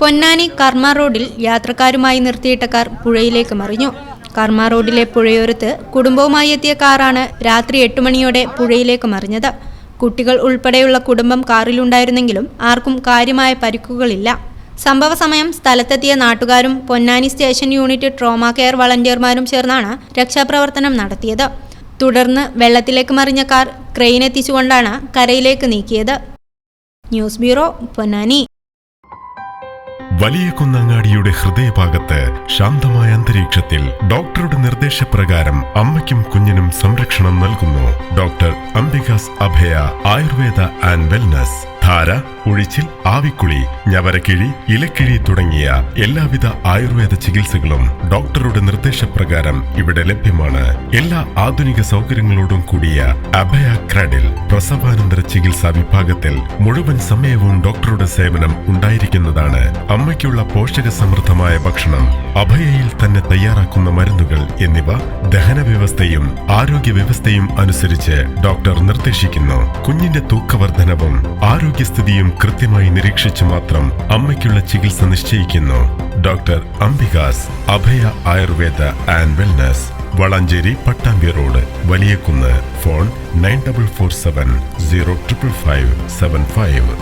പൊന്നാനി കർമ്മ റോഡിൽ യാത്രക്കാരുമായി നിർത്തിയിട്ട കാർ പുഴയിലേക്ക് മറിഞ്ഞു. കർമ്മ റോഡിലെ പുഴയോരത്ത് കുടുംബവുമായി എത്തിയ കാറാണ് രാത്രി എട്ട് മണിയോടെ പുഴയിലേക്ക് മറിഞ്ഞത്. കുട്ടികൾ ഉൾപ്പെടെയുള്ള കുടുംബം കാറിലുണ്ടായിരുന്നെങ്കിലും ആർക്കും കാര്യമായ പരിക്കുകളില്ല. സംഭവ സമയം സ്ഥലത്തെത്തിയ നാട്ടുകാരും Ponnani station unit trauma care വളണ്ടിയർമാരും ചേർന്നാണ് രക്ഷാപ്രവർത്തനം നടത്തിയത്. തുടർന്ന് വെള്ളത്തിലേക്ക് മറിഞ്ഞ കാർ ക്രെയിൻ എത്തിച്ചുകൊണ്ടാണ് കരയിലേക്ക് നീക്കിയത്. News bureau Ponnani. വലിയ കുന്നങ്ങാടിയുടെ ഹൃദയഭാഗത്ത് ശാന്തമായ അന്തരീക്ഷത്തിൽ ഡോക്ടറുടെ നിർദ്ദേശപ്രകാരം അമ്മയ്ക്കും കുഞ്ഞിനും സംരക്ഷണം നൽകുന്നു doctor Ambika's Abhaya Ayurveda and wellness. ധാര ഉഴിച്ചിൽ ആവിക്കുളി ഞവരക്കിഴി ഇലക്കിഴി തുടങ്ങിയ എല്ലാവിധ ആയുർവേദ ചികിത്സകളും ഡോക്ടറുടെ നിർദ്ദേശപ്രകാരം ഇവിടെ ലഭ്യമാണ്. എല്ലാ ആധുനിക സൗകര്യങ്ങളോടും കൂടിയ അഭയ ക്രാഡിൽ പ്രസവാനന്തര ചികിത്സാ വിഭാഗത്തിൽ മുഴുവൻ സമയവും ഡോക്ടറുടെ സേവനം ഉണ്ടായിരിക്കുന്നതാണ്. അമ്മയ്ക്കുള്ള പോഷക സമൃദ്ധമായ ഭക്ഷണം അഭയയിൽ തന്നെ തയ്യാറാക്കുന്ന മരുന്നുകൾ എന്നിവ ദഹന വ്യവസ്ഥയും ആരോഗ്യ വ്യവസ്ഥയും അനുസരിച്ച് ഡോക്ടർ നിർദ്ദേശിക്കുന്നു. കുഞ്ഞിന്റെ തൂക്കവർദ്ധനവും ആരോഗ്യസ്ഥിതിയും കൃത്യമായി നിരീക്ഷിച്ചു മാത്രം അമ്മയ്ക്കുള്ള ചികിത്സ നിശ്ചയിക്കുന്നു. Doctor Ambika's Abhaya Ayurveda and wellness Valanchery Pattambi road Valiyakunnu phone nine double four seven zero triple five seven five.